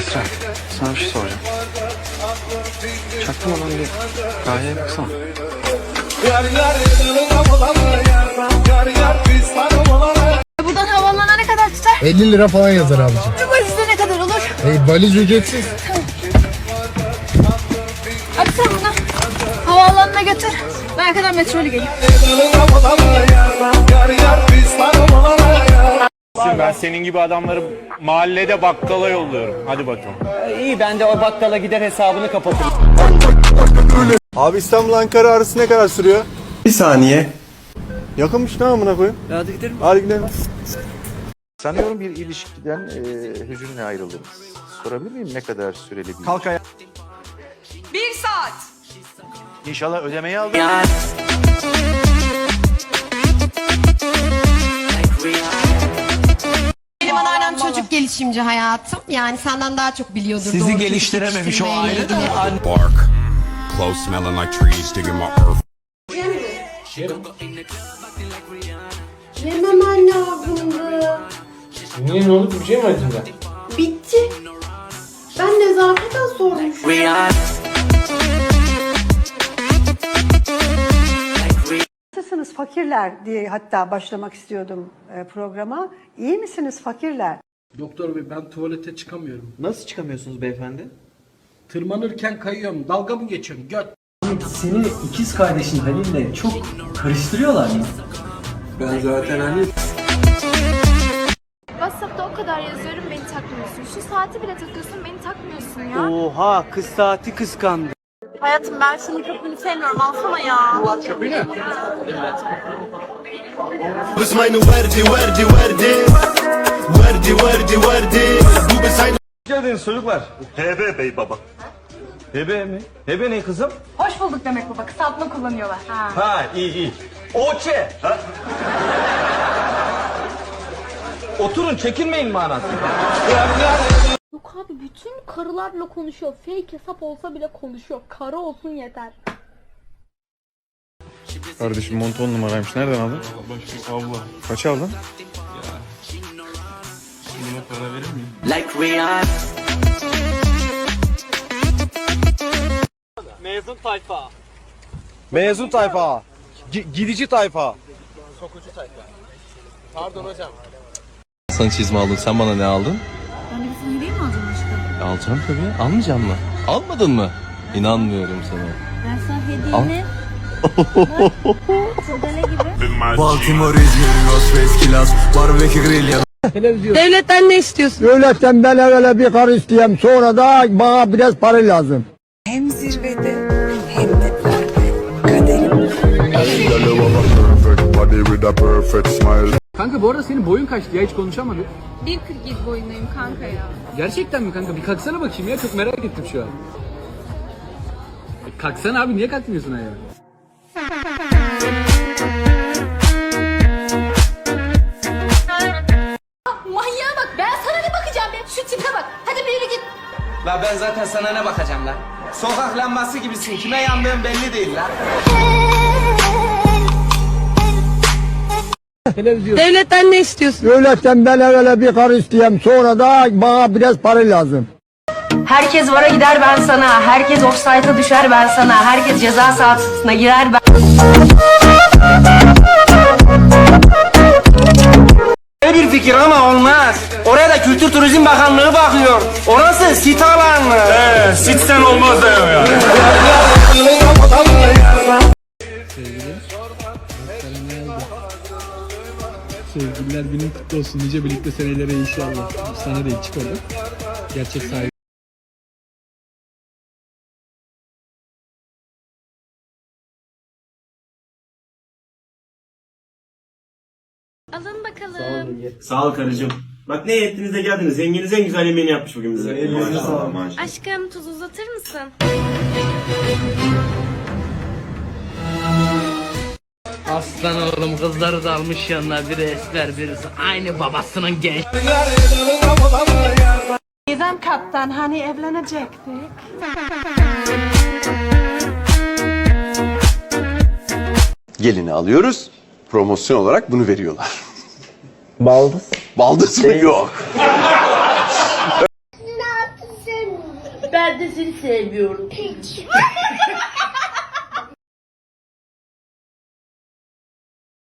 Esra, sana bir şey soracağım. Çaktırmadan bir gayeye baksana. Buradan havaalanına ne kadar tutar? 50 lira falan yazar abicim. Bir valizde ne kadar olur? E, valiz ücretsiz. Hadi sen bunu havaalanına götür. Ben arkadan metro ile geleyim. Ben senin gibi adamları mahallede bakkala yolluyorum. Hadi bakalım. İyi ben de o bakkala gider hesabını kapatırım. Abi İstanbul Ankara arası ne kadar sürüyor? Bir saniye. Yakınmış ne amına koyayım? Hadi gidelim. Hadi gidelim. Sanıyorum bir ilişkiden e, hüzünle ayrıldınız. Sorabilir miyim ne kadar süreli bir Kalk ayağa. Bir saat. İnşallah ödemeyi aldın. Çocuk gelişimci hayatım. Yani senden daha çok biliyordur. Sizi doğru geliştirememiş o de ilgili. Bark. Close smelling like trees digging my earth. Yememen lazımdı. Niye ne oldu? Bir şey mi acaba? Bitti. Ben nezaketen sormuşum. Nasılsınız fakirler diye hatta başlamak istiyordum e, programa. İyi misiniz fakirler? Doktor bey ben tuvalete çıkamıyorum. Nasıl çıkamıyorsunuz beyefendi? Tırmanırken kayıyorum. Dalga mı geçiyorsun? Göt. Seni ikiz kardeşin Halil'le çok karıştırıyorlar mı? Ben zaten hani WhatsApp'ta o kadar yazıyorum beni takmıyorsun. Şu saati bile takıyorsun beni takmıyorsun ya. Oha kız saati kıskandı. Hayatım ben senin köpüğünü sevmiyorum alsana ya. Geldiniz çocuklar. HB bey baba. HB mi? HB ne kızım? Hoş bulduk demek baba kısaltma kullanıyorlar. Ha. Ha iyi iyi. Oçe. Ha? Oturun çekinmeyin manası. Yok abi bütün karılarla konuşuyor. Fake hesap olsa bile konuşuyor. Karı olsun yeter. Kardeşim mont on numaraymış. Nereden aldın? Allah. Kaça aldın? Mezun tayfa. Mezun tayfa. Gi- gidici tayfa. Sana çizme aldım. Sen bana ne aldın? Ben de bir sana hediye mi alacağım aşkım? Alacağım tabii. Almayacağım mı? Almadın mı? İnanmıyorum sana. Ben sana hediyeni... Gibi. Baltimore, İzmir, Vegas, Kilas, barbekü grill ya. Devletten ne istiyorsun? Devletten ben evvela bir karı isteyeyim. Sonra da bana biraz para lazım. Hem zirvede hem de kaderim. Kanka bu arada senin boyun kaçtı ya hiç konuşamadık. 1.47 boyundayım kanka ya. Gerçekten mi kanka? Bir kalksana bakayım ya çok merak ettim şu an. Kalksana abi niye kalkmıyorsun ayağa? Ben zaten sana ne bakacağım lan? Sokak lambası gibisin. Kime yandığın belli değil lan. Devletten ne istiyorsun? Devletten ben evvela bir karı isteyeyim. Sonra da bana biraz para lazım. Herkes vara gider ben sana. Herkes offside'a düşer ben sana. Herkes ceza sahasına girer ben. Ne bir fikir ama olmaz. Oraya da Kültür Turizm Bakanlığı bakıyor. Orası sit alanı. Ee, sitsen olmaz diyor ya. Sevgililer günün kutlu olsun. Nice birlikte senelere inşallah. Sana değil çık orada. Gerçek sahibi. Alın bakalım. Sağ ol karıcığım. Bak ne ettiniz de geldiniz. Yengeniz en güzel yemeğini yapmış bugün bize. Elinize sağlık. Aşkım tuz uzatır mısın? Aslan oğlum kızları da almış yanına. Biri esmer birisi aynı babasının genç. Gizem kaptan hani evlenecektik. Gelini alıyoruz. Promosyon olarak bunu veriyorlar. Baldız. Baldız mı? Yok. ben de seni seviyorum. Peki.